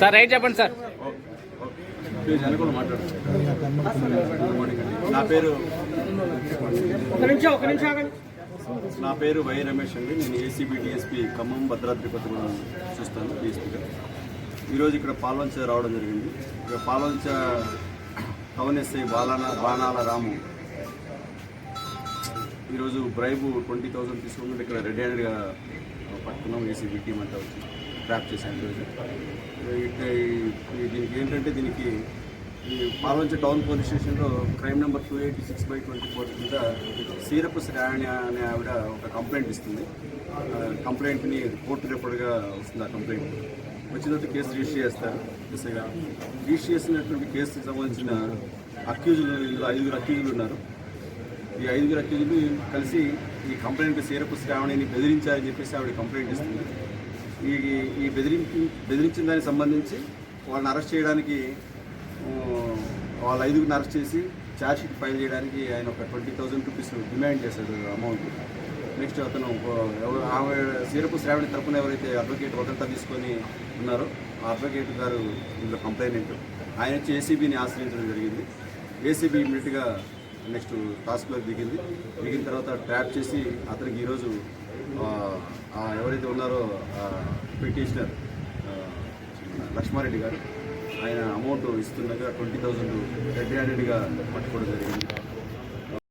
Sir right చెప్పండి sir. నా పేరు ఒక నిమిషం ఒక నిమిషం ఆగండి. నా పేరు వై రమేష్ అండి. నేను ఏసీబీ డిఎస్పీ ఖమ్మం భద్రాద్రి కొత్తగూడెం చూస్తాను డిఎస్పీగా ఈరోజు ఇక్కడ పాల్వంచ రావడం జరిగింది. ఇక్కడ పాల్వంచ టౌన్ ఎస్ఐ బాలాన బాణాల రాము. ఈరోజు బ్రైబు ట్వంటీ థౌసండ్ తీసుకుంటే ఇక్కడ రెడీ హ్యాండ్గా పట్టుకున్నాం ఏసీబీ టీం అంతా వచ్చి. ట్రాప్ చేశాను ఈరోజు దీనికి ఏంటంటే దీనికి ఈ పాల్వంచ టౌన్ పోలీస్ స్టేషన్లో crime number two eighty six by twenty four కింద సీరపు శ్రావణి అనే ఆవిడ ఒక కంప్లైంట్ ఇస్తుంది. ఆ కంప్లైంట్ని కోర్టు రిపోర్ట్గా వస్తుంది ఆ కంప్లైంట్. వచ్చిన తర్వాత కేసు రిజిస్టర్ చేస్తారు. ఎస్ఐగా రిజిస్టర్ చేసినటువంటి కేసుకి సంబంధించిన అక్యూజులు ఇందులో ఐదుగురు అక్యూజులు ఉన్నారు. ఈ ఐదుగురు అక్యూజులు కలిసి ఈ కంప్లైంట్ సీరపు శ్రావణిని బెదిరించారని చెప్పేసి ఆవిడ కంప్లైంట్ ఇస్తుంది. ఈ ఈ బెదిరింపు బెదిరించిన దానికి సంబంధించి వాళ్ళని అరెస్ట్ చేయడానికి వాళ్ళ ఐదుగురిని అరెస్ట్ చేసి ఛార్జ్షీట్ ఫైల్ చేయడానికి ఆయన ఒక ట్వంటీ థౌజండ్ రూపీస్ డిమాండ్ చేశాడు అమౌంట్. నెక్స్ట్ అతను ఆమె సీరపు శ్రావణి తరపున ఎవరైతే అడ్వకేట్ వదంతా తీసుకొని ఉన్నారో ఆ అడ్వకేట్ గారు ఇందులో కంప్లైంట్ ఆయన వచ్చి ఏసీబీని ఆశ్రయించడం జరిగింది. ఏసీబీ ఇమీడియట్గా నెక్స్ట్ టాస్క్లో దిగింది. దిగిన తర్వాత ట్రాప్ చేసి అతనికి ఈరోజు ఎవరైతే ఉన్నారో పిటిషనర్ లక్ష్మారెడ్డి గారు ఆయన అమౌంట్ ఇస్తుండగా ట్వంటీ థౌజండ్ రెడ్ హ్యాండెడ్గా పట్టుకోవడం జరిగింది.